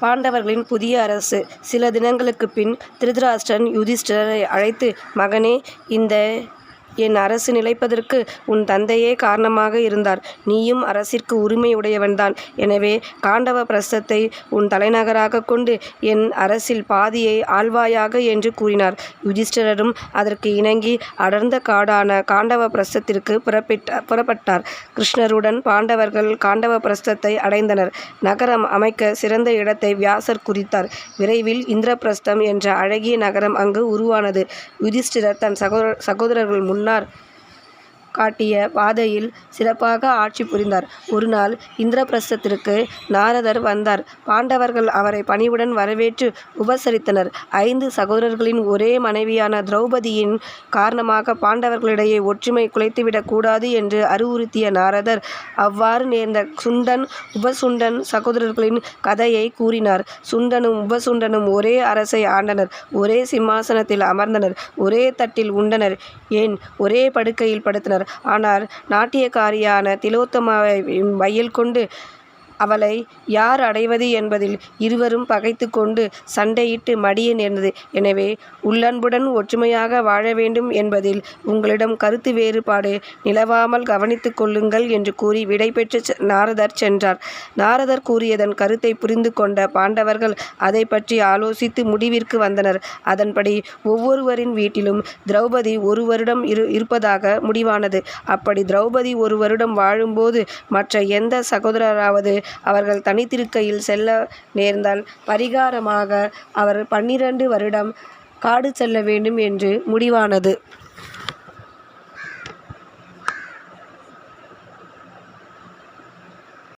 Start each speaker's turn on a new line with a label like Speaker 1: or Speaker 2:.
Speaker 1: பாண்டவர்களின் புதிய அரசு. சில தினங்களுக்கு பின் திருதராஷ்டிரன் யுதிஷ்டிரரை அழைத்து மகனே இந்த என் அரசு நிலைப்பதற்கு உன் தந்தையே காரணமாக இருந்தார். நீயும் அரசிற்கு உரிமையுடையவன்தான். எனவே காண்டவ பிரஸ்தத்தை உன் தலைநகராகக் கொண்டு என் அரசில் பாதியை ஆழ்வாயாக என்று கூறினார். யுதிஷ்டரரும் அதற்கு இணங்கி அடர்ந்த காடான காண்டவ பிரஸ்தத்திற்குப் புறப்பட்டார். கிருஷ்ணருடன் பாண்டவர்கள் காண்டவ பிரஸ்தத்தை அடைந்தனர். நகரம் அமைக்க சிறந்த இடத்தை வியாசர் குறித்தார். விரைவில் இந்திரபிரஸ்தம் என்ற அழகிய நகரம் அங்கு உருவானது. யுதிஷ்டிரர் தன் சகோதர சகோதரர்கள் முன்னால் donar காட்டிய பாதையில் சிறப்பாக ஆட்சி புரிந்தார். ஒருநாள் இந்திரபிரஸ்தத்திற்கு நாரதர் வந்தார். பாண்டவர்கள் அவரை பணிவுடன் வரவேற்று உபசரித்தனர். ஐந்து சகோதரர்களின் ஒரே மனைவியான திரௌபதியின் காரணமாக பாண்டவர்களிடையே ஒற்றுமை குலைத்துவிடக் கூடாது என்று அறிவுறுத்திய நாரதர் அவ்வாறு நேர்ந்த சுண்டன் உபசுண்டன் சகோதரர்களின் கதையை கூறினார். சுண்டனும் உபசுண்டனும் ஒரே அரசை ஆண்டனர். ஒரே சிம்மாசனத்தில் அமர்ந்தனர். ஒரே தட்டில் உண்டனர். ஏன் ஒரே படுக்கையில் படுத்தனர். ஆனால் நாட்டியக்காரியான திலோத்தமாவை மையல் கொண்டு அவளை யார் அடைவது என்பதில் இருவரும் பகைத்து கொண்டு சண்டையிட்டு மடிய நேர்ந்தது. எனவே உள்ளன்புடன் ஒற்றுமையாக வாழ வேண்டும் என்பதில் உங்களிடம் கருத்து வேறுபாடு நிலவாமல் கவனித்துக் கொள்ளுங்கள் என்று கூறி விடைபெற்று நாரதர் சென்றார். நாரதர் கூறியதன் கருத்தை புரிந்து கொண்ட பாண்டவர்கள் அதைப் பற்றி ஆலோசித்து முடிவிற்கு வந்தனர். அதன்படி ஒவ்வொருவரின் வீட்டிலும் திரௌபதி ஒரு வருடம் இரு இருப்பதாக முடிவானது. அப்படி திரௌபதி ஒரு வருடம் வாழும்போது மற்ற எந்த சகோதரராவது அவர்கள் தனித்திருக்கையில் செல்ல நேர்ந்தால் பரிகாரமாக அவர் பன்னிரண்டு வருடம் காடு செல்ல வேண்டும் என்று முடிவானது.